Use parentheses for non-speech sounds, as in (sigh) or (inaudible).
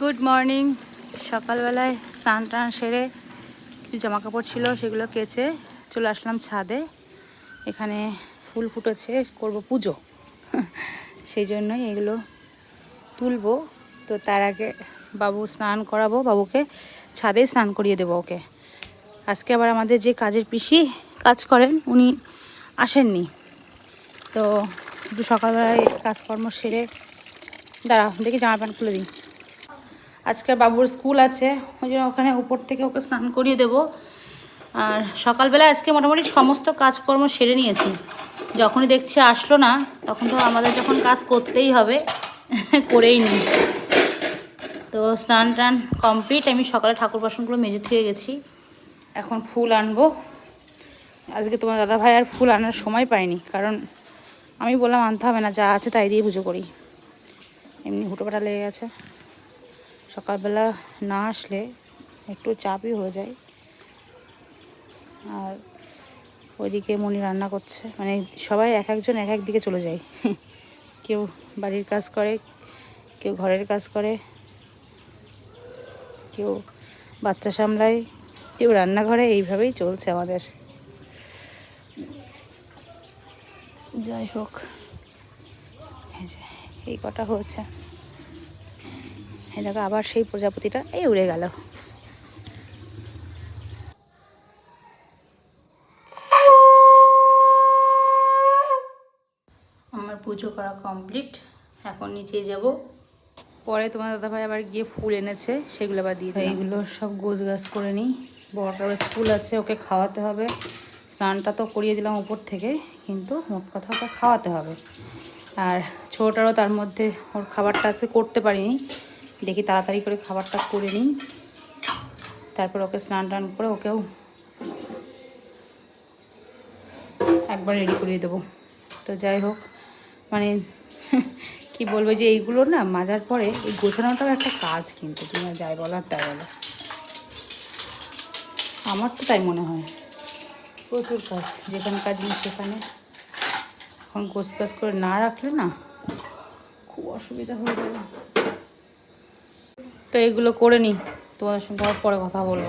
Good morning সকালবেলায় স্নান টান সেরে কিছু জামা কাপড় ছিল, সেগুলো কেচে চলে আসলাম ছাদে। এখানে ফুল ফুটেছে, করব পুজো। (laughs) সেই জন্যই এগুলো তুলবো। তো তার আগে বাবু স্নান করাবো, বাবুকে ছাদে স্নান করিয়ে দেবো ওকে। আজকে আবার আমাদের যে কাজের পিসি কাজ করেন, উনি আসেননি। তো একটু সকালবেলায় কাজকর্ম সেরে দাঁড়া দেখি জামা প্যান্ট খুলে দিই। আজকে বাবুর স্কুল আছে, ওই জন্য ওখানে উপর থেকে ওকে স্নান করিয়ে দেবো। আর সকালবেলা আজকে মোটামুটি সমস্ত কাজকর্ম সেরে নিয়েছি। যখনই দেখছি আসলো না, তখন তো আমাদের যখন কাজ করতেই হবে, করেই নিই তো স্নান টান কমপ্লিট, আমি সকালে ঠাকুর বাসনগুলো মেজে থুয়ে গেছি। এখন ফুল আনব। আজকে তোমার দাদা ভাই আর ফুল আনার সময় পাইনি, কারণ আমি বললাম আনতে হবে না, যা আছে তাই দিয়ে পুজো করি। এমনি হুটোপাটা লেগে গেছে। সকালবেলা না আসলে একটু চাপই হয়ে যায়। আর ওইদিকে মনি রান্না করছে মানে সবাই এক একজন এক এক দিকে চলে যায়। (laughs) কেউ বাড়ির কাজ করে, কেউ ঘরের কাজ করে, কেউ বাচ্চা সামলায়, কেউ রান্নাঘরে, এইভাবেই চলছে আমাদের। যাই হোক, এই কটা হয়েছে। এই দেখো আবার সেই প্রজাপতিটা এই উড়ে গেল। আমার পুজো করা কমপ্লিট এখন নিচে যাব। পরে তোমার দাদাভাই আবার গিয়ে ফুল এনেছে সেগুলো আবার দিয়ে। এইগুলো সব গোছ গাছ করে নিই। বড়টার স্কুল আছে ওকে খাওয়াতে হবে। স্নানটা তো করিয়ে দিলাম উপর থেকে কিন্তু মোট কথা ওকে খাওয়াতে হবে। আর ছোটোটারও তার মধ্যে ওর খাবারটা আছে করতে পারিনি। দেখি তাড়াতাড়ি করে খাবারটা করে নিই। তারপর ওকে স্নান টান করে ওকেও একবার রেডি করিয়ে দেবো। তো যাই হোক মানে (laughs) কি বলব যে এইগুলো না মাজার পরে এই গোছানোটাও একটা কাজ কিন্তু, তুমি যাই বলার তাই বলো। আমার তো তাই মনে হয়। প্রচুর কাজ, যেখানে কাজ নেই সেখানে। এখন গাছ করে না রাখলে না খুব অসুবিধা হয়ে যাবে। তো এগুলো করে নিই তোমাদের সঙ্গে পরে কথা বলব।